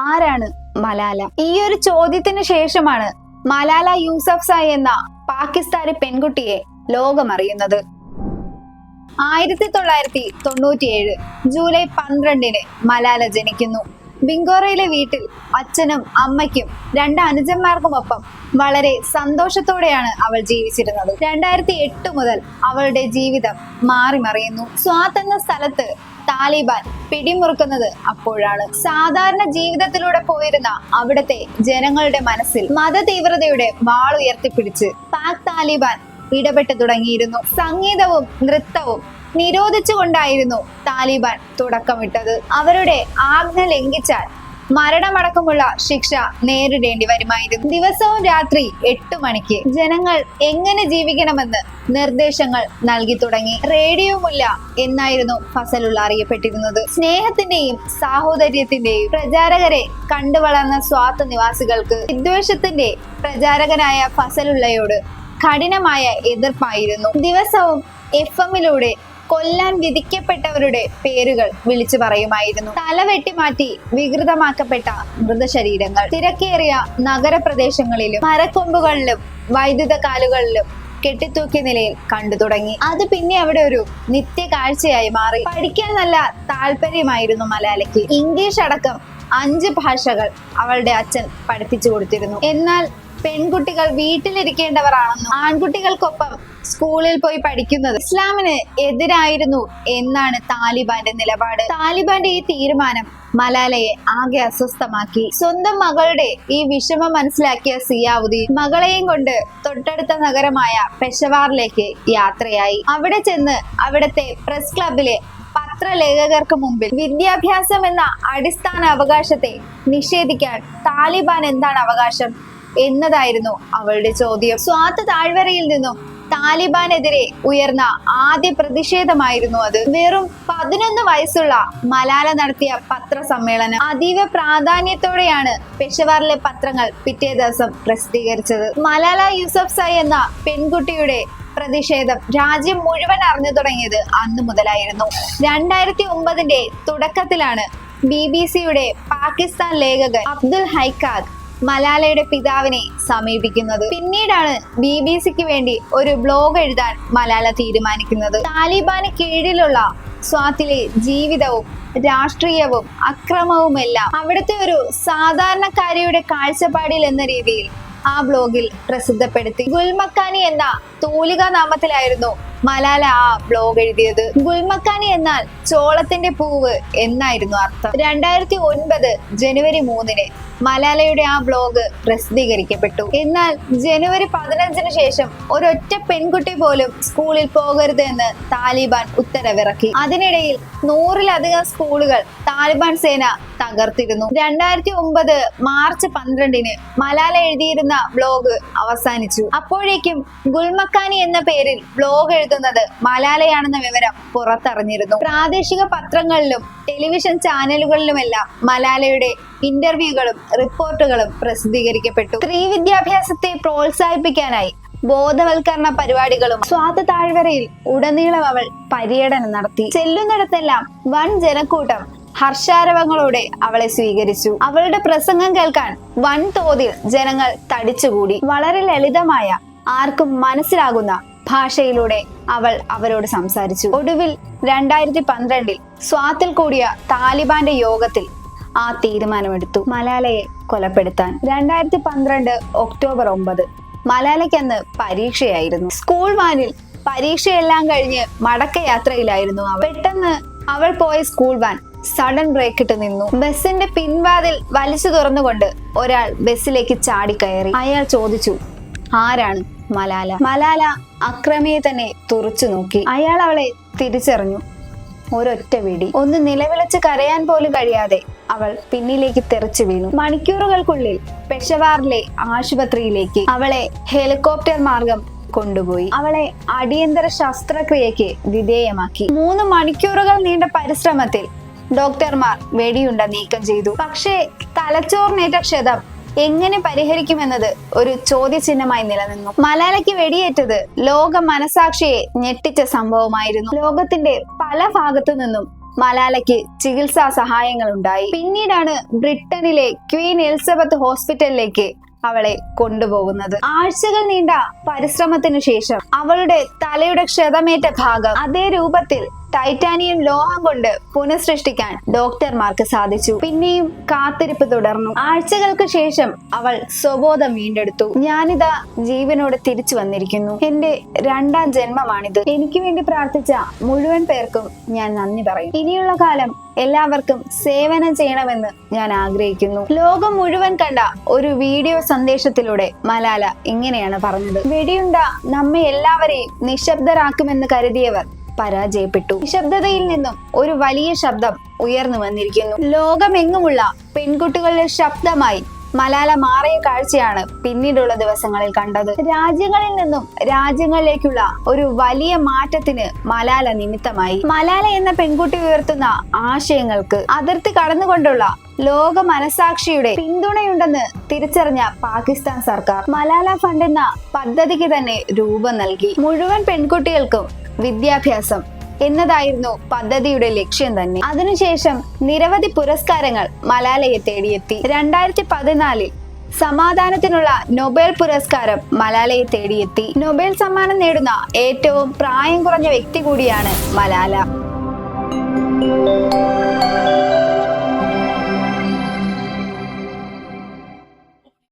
ആരാണ് മലാല? ഈ ഒരു ചോദ്യത്തിന് ശേഷമാണ് മലാല യൂസഫ്സായ് എന്ന പാകിസ്ഥാനി പെൺകുട്ടിയെ ലോകമറിയുന്നത്. ആയിരത്തി തൊള്ളായിരത്തി തൊണ്ണൂറ്റിയേഴ് ജൂലൈ പന്ത്രണ്ടിന് മലാല ജനിക്കുന്നു. ബിങ്കോറയിലെ വീട്ടിൽ അച്ഛനും അമ്മയ്ക്കും രണ്ട് അനുജന്മാർക്കുമൊപ്പം വളരെ സന്തോഷത്തോടെയാണ് അവൾ ജീവിച്ചിരുന്നത്. രണ്ടായിരത്തി എട്ട് മുതൽ അവളുടെ ജീവിതം മാറിമറിയുന്നു സ്വാത്ത് എന്ന സ്ഥലത്ത് താലിബാൻ പിടിമുറുക്കുന്നത് അപ്പോഴാണ്. സാധാരണ ജീവിതത്തിലൂടെ പോയിരുന്ന അവിടുത്തെ ജനങ്ങളുടെ മനസ്സിൽ മതതീവ്രതയുടെ വാളുയർത്തിപ്പിടിച്ച് പാക് താലിബാൻ ഇടപെട്ട് തുടങ്ങിയിരുന്നു. സംഗീതവും നൃത്തവും നിരോധിച്ചുകൊണ്ടായിരുന്നു താലിബാൻ തുടക്കമിട്ടത്. അവരുടെ ആജ്ഞ ലംഘിച്ചാൽ മരണമടക്കമുള്ള ശിക്ഷ നേരിടേണ്ടി വരുമായിരുന്നു. ദിവസവും രാത്രി എട്ട് മണിക്ക് ജനങ്ങൾ എങ്ങനെ ജീവിക്കണമെന്ന് നിർദ്ദേശങ്ങൾ നൽകി തുടങ്ങി. റേഡിയോമില്ല എന്നായിരുന്നു ഫസലുള്ള അറിയപ്പെട്ടിരുന്നത്. സ്നേഹത്തിന്റെയും സാഹോദര്യത്തിന്റെയും പ്രചാരകരെ കണ്ടുവളർന്ന സ്വാർത്ഥ നിവാസികൾക്ക് വിദ്വേഷത്തിന്റെ പ്രചാരകനായ ഫസലുള്ളയോട് കഠിനമായ എതിർപ്പായിരുന്നു. ദിവസവും എഫ് എമ്മിലൂടെ കൊല്ലാൻ വിധിക്കപ്പെട്ടവരുടെ പേരുകൾ വിളിച്ചു പറയുമായിരുന്നു. തല വെട്ടിമാറ്റി വികൃതമാക്കപ്പെട്ട മൃതശരീരങ്ങൾ. തിരക്കേറിയ നഗരപ്രദേശങ്ങളിലും മരക്കൊമ്പുകളിലും വൈദ്യുത കാലുകളിലും കെട്ടിത്തൂക്കിയ നിലയിൽ കണ്ടു തുടങ്ങി. അത് പിന്നെ അവിടെ ഒരു നിത്യ കാഴ്ചയായി മാറി. പഠിക്കാൻ നല്ല താല്പര്യമായിരുന്നു മലയാളിക്ക്. ഇംഗ്ലീഷ് അടക്കം അഞ്ച് ഭാഷകൾ അവളുടെ അച്ഛൻ പഠിപ്പിച്ചു കൊടുത്തിരുന്നു. എന്നാൽ പെൺകുട്ടികൾ വീട്ടിലിരിക്കേണ്ടവരാണെന്നും ആൺകുട്ടികൾക്കൊപ്പം സ്കൂളിൽ പോയി പഠിക്കുന്നത് ഇസ്ലാമിന് എതിരായിരുന്നു എന്നാണ് താലിബാന്റെ നിലപാട്. താലിബാന്റെ ഈ തീരുമാനം മലാലയെ ആകെ അസ്വസ്ഥമാക്കി. സ്വന്തം മകളുടെ ഈ വിഷമം മനസ്സിലാക്കിയ സിയാവുദ്ദീൻ മകളെയും കൊണ്ട് തൊട്ടടുത്ത നഗരമായ പെഷവാറിലേക്ക് യാത്രയായി. അവിടെ ചെന്ന് അവിടത്തെ പ്രസ് ക്ലബിലെ പത്രലേഖകർക്ക് മുമ്പിൽ വിദ്യാഭ്യാസം എന്ന അടിസ്ഥാന അവകാശത്തെ നിഷേധിക്കാൻ താലിബാൻ എന്താണ് അവകാശം എന്നതായിരുന്നു അവളുടെ ചോദ്യം. സ്വാത്ത് താഴ്വരയിൽ നിന്നും താലിബാനെതിരെ ഉയർന്ന ആദ്യ പ്രതിഷേധമായിരുന്നു അത്. വെറും പതിനൊന്ന് വയസ്സുള്ള മലാല നടത്തിയ പത്രസമ്മേളനം അതീവ പ്രാധാന്യത്തോടെയാണ് പെഷവാറിലെ പത്രങ്ങൾ പിറ്റേ ദിവസം പ്രസിദ്ധീകരിച്ചത്. മലാല യൂസഫ്സായ് എന്ന പെൺകുട്ടിയുടെ പ്രതിഷേധം രാജ്യം മുഴുവൻ അറിഞ്ഞു തുടങ്ങിയത് അന്ന് മുതലായിരുന്നു. രണ്ടായിരത്തി ഒമ്പതിന്റെ തുടക്കത്തിലാണ് ബി ബി സിയുടെ പാകിസ്ഥാൻ ലേഖകൻ അബ്ദുൽ ഹൈക്കാദ് മലാലയുടെ പിതാവിനെ സമീപിക്കുന്നത്. പിന്നീടാണ് ബി ബി സിക്ക് വേണ്ടി ഒരു ബ്ലോഗ് എഴുതാൻ മലാല തീരുമാനിക്കുന്നത്. താലിബാന് കീഴിലുള്ള സ്വാത്തിലെ ജീവിതവും രാഷ്ട്രീയവും അക്രമവുമെല്ലാം അവിടുത്തെ ഒരു സാധാരണക്കാരിയുടെ കാഴ്ചപ്പാടിൽ എന്ന രീതിയിൽ ആ ബ്ലോഗിൽ പ്രസിദ്ധപ്പെടുത്തി. ഗുൽമക്കാനി എന്ന തൂലിക നാമത്തിലായിരുന്നു മലാല ആ ബ്ലോഗ് എഴുതിയത്. ഗുൽമക്കാനി എന്നാൽ ചോളത്തിന്റെ പൂവ് എന്നായിരുന്നു അർത്ഥം. രണ്ടായിരത്തി ഒൻപത് ജനുവരി മൂന്നിന് മലാലയുടെ ആ ബ്ലോഗ് പ്രസിദ്ധീകരിക്കപ്പെട്ടു. എന്നാൽ ജനുവരി പതിനഞ്ചിന് ശേഷം ഒരൊറ്റ പെൺകുട്ടി പോലും സ്കൂളിൽ പോകരുത് എന്ന് താലിബാൻ ഉത്തരവിറക്കി. അതിനിടയിൽ നൂറിലധികം സ്കൂളുകൾ താലിബാൻ സേന തകർത്തിരുന്നു. രണ്ടായിരത്തി ഒമ്പത് മാർച്ച് പന്ത്രണ്ടിന് മലാല എഴുതിയിരുന്ന ബ്ലോഗ് അവസാനിച്ചു. അപ്പോഴേക്കും ഗുൽമക്കാനി എന്ന പേരിൽ ബ്ലോഗ് എഴുതുന്നത് മലാലയാണെന്ന വിവരം പുറത്തറിഞ്ഞിരുന്നു. പ്രാദേശിക പത്രങ്ങളിലും ടെലിവിഷൻ ചാനലുകളിലുമെല്ലാം മലാലയുടെ ഇന്റർവ്യൂകളും റിപ്പോർട്ടുകളും പ്രസിദ്ധീകരിക്കപ്പെട്ടു. സ്ത്രീ വിദ്യാഭ്യാസത്തെ പ്രോത്സാഹിപ്പിക്കാനായി ബോധവൽക്കരണ പരിപാടികളും. സ്വാത താഴ്വരയിൽ ഉടനീളം അവൾ പര്യടനം നടത്തി. ചെല്ലുന്നിടത്തെല്ലാം വൻ ജനക്കൂട്ടം ഹർഷാരവങ്ങളോടെ അവളെ സ്വീകരിച്ചു. അവളുടെ പ്രസംഗം കേൾക്കാൻ വൻതോതിൽ ജനങ്ങൾ തടിച്ചുകൂടി. വളരെ ലളിതമായ ആർക്കും മനസ്സിലാകുന്ന ഭാഷയിലൂടെ അവൾ അവരോട് സംസാരിച്ചു. ഒടുവിൽ രണ്ടായിരത്തി പന്ത്രണ്ടിൽ സ്വാത്തിൽ കൂടിയ താലിബാന്റെ യോഗത്തിൽ ആ തീരുമാനമെടുത്തു. മലാലയെ കൊലപ്പെടുത്താൻ. രണ്ടായിരത്തി പന്ത്രണ്ട് ഒക്ടോബർ ഒമ്പത്. മലാലയ്ക്കന്ന് പരീക്ഷയായിരുന്നു. സ്കൂൾ വാനിൽ പരീക്ഷയെല്ലാം കഴിഞ്ഞ് മടക്കയാത്രയിലായിരുന്നു അവൾ. പെട്ടെന്ന് അവൾ പോയ സ്കൂൾ വാൻ സഡൻ ബ്രേക്ക് ഇട്ട് നിന്നു. ബസിന്റെ പിൻവാതിൽ വലിച്ചു തുറന്നുകൊണ്ട് ഒരാൾ ബസ്സിലേക്ക് ചാടിക്കയറി. അയാൾ ചോദിച്ചു ആരാണ് മലാല? മലാല അക്രമിയെ തന്നെ തുറച്ചു നോക്കി. അയാൾ അവളെ തിരിച്ചറിഞ്ഞു. ഒരൊറ്റ വെടി. ഒന്ന് നിലവിളച്ച് കരയാൻ പോലും കഴിയാതെ അവൾ പിന്നിലേക്ക് തെറിച്ചു വീണു. മണിക്കൂറുകൾക്കുള്ളിൽ പെഷവാറിലെ ആശുപത്രിയിലേക്ക് അവളെ ഹെലികോപ്റ്റർ മാർഗം കൊണ്ടുപോയി. അവളെ അടിയന്തര ശസ്ത്രക്രിയയ്ക്ക് വിധേയമാക്കി. മൂന്ന് മണിക്കൂറുകൾ നീണ്ട പരിശ്രമത്തിൽ ഡോക്ടർമാർ വെടിയുണ്ട നീക്കം ചെയ്തു. പക്ഷേ തലച്ചോറിനേറ്റ ക്ഷതം എങ്ങനെ പരിഹരിക്കുമെന്നത് ഒരു ചോദ്യചിഹ്നമായി നിലനിന്നു. മലാലയ്ക്ക് വെടിയേറ്റത് ലോക മനസാക്ഷിയെ ഞെട്ടിച്ച സംഭവമായിരുന്നു. ലോകത്തിന്റെ പല ഭാഗത്തു നിന്നും മലാലയ്ക്ക് ചികിത്സാ സഹായങ്ങൾ ഉണ്ടായി പിന്നീടാണ് ബ്രിട്ടനിലെ ക്വീൻ എലിസബത്ത് ഹോസ്പിറ്റലിലേക്ക് അവളെ കൊണ്ടുപോകുന്നത്. ആഴ്ചകൾ നീണ്ട പരിശ്രമത്തിനു ശേഷം അവളുടെ തലയുടെ ക്ഷതമേറ്റ ഭാഗം അതേ രൂപത്തിൽ ടൈറ്റാനിയം ലോഹം കൊണ്ട് പുനഃസൃഷ്ടിക്കാൻ ഡോക്ടർമാർക്ക് സാധിച്ചു. പിന്നെയും കാത്തിരിപ്പ് തുടർന്നു. ആഴ്ചകൾക്ക് ശേഷം അവൾ സ്വബോധം വീണ്ടെടുത്തു. ഞാനിതാ ജീവനോട് തിരിച്ചു വന്നിരിക്കുന്നു. എന്റെ രണ്ടാം ജന്മമാണിത്. എനിക്ക് വേണ്ടി പ്രാർത്ഥിച്ച മുഴുവൻ പേർക്കും ഞാൻ നന്ദി പറയും. ഇനിയുള്ള കാലം എല്ലാവർക്കും സേവനം ചെയ്യണമെന്ന് ഞാൻ ആഗ്രഹിക്കുന്നു. ലോകം മുഴുവൻ കണ്ട ഒരു വീഡിയോ സന്ദേശത്തിലൂടെ മലാല ഇങ്ങനെയാണ് പറഞ്ഞത്. വെടിയുണ്ട നമ്മെ എല്ലാവരെയും നിശബ്ദരാക്കുമെന്ന് കരുതിയവർ പരാജയപ്പെട്ടു. നിശബ്ദതയിൽ നിന്നും ഒരു വലിയ ശബ്ദം ഉയർന്നു വന്നിരിക്കുന്നു. ലോകമെങ്ങുമുള്ള പെൺകുട്ടികളുടെ ശബ്ദമായി മലാല മാറിയ കാഴ്ചയാണ് പിന്നീടുള്ള ദിവസങ്ങളിൽ കണ്ടത്. രാജ്യങ്ങളിൽ നിന്നും രാജ്യങ്ങളിലേക്കുള്ള ഒരു വലിയ മാറ്റത്തിന് മലാല നിമിത്തമായി. മലാല എന്ന പെൺകുട്ടി ഉയർത്തുന്ന ആശയങ്ങൾക്ക് അതിർത്തി കടന്നുകൊണ്ടുള്ള ലോക മനസാക്ഷിയുടെ പിന്തുണയുണ്ടെന്ന് തിരിച്ചറിഞ്ഞ പാകിസ്ഥാൻ സർക്കാർ മലാല ഫണ്ട് എന്ന പദ്ധതിക്ക് തന്നെ രൂപം നൽകി. മുഴുവൻ പെൺകുട്ടികൾക്കും വിദ്യാഭ്യാസം എന്നതായിരുന്നു പദ്ധതിയുടെ ലക്ഷ്യം തന്നെ. അതിനുശേഷം നിരവധി പുരസ്കാരങ്ങൾ മലാലയെ തേടിയെത്തി. രണ്ടായിരത്തി പതിനാലിൽ സമാധാനത്തിനുള്ള നൊബേൽ പുരസ്കാരം മലാലയെ തേടിയെത്തി. നൊബേൽ സമ്മാനം നേടുന്ന ഏറ്റവും പ്രായം കുറഞ്ഞ വ്യക്തി കൂടിയാണ് മലാല.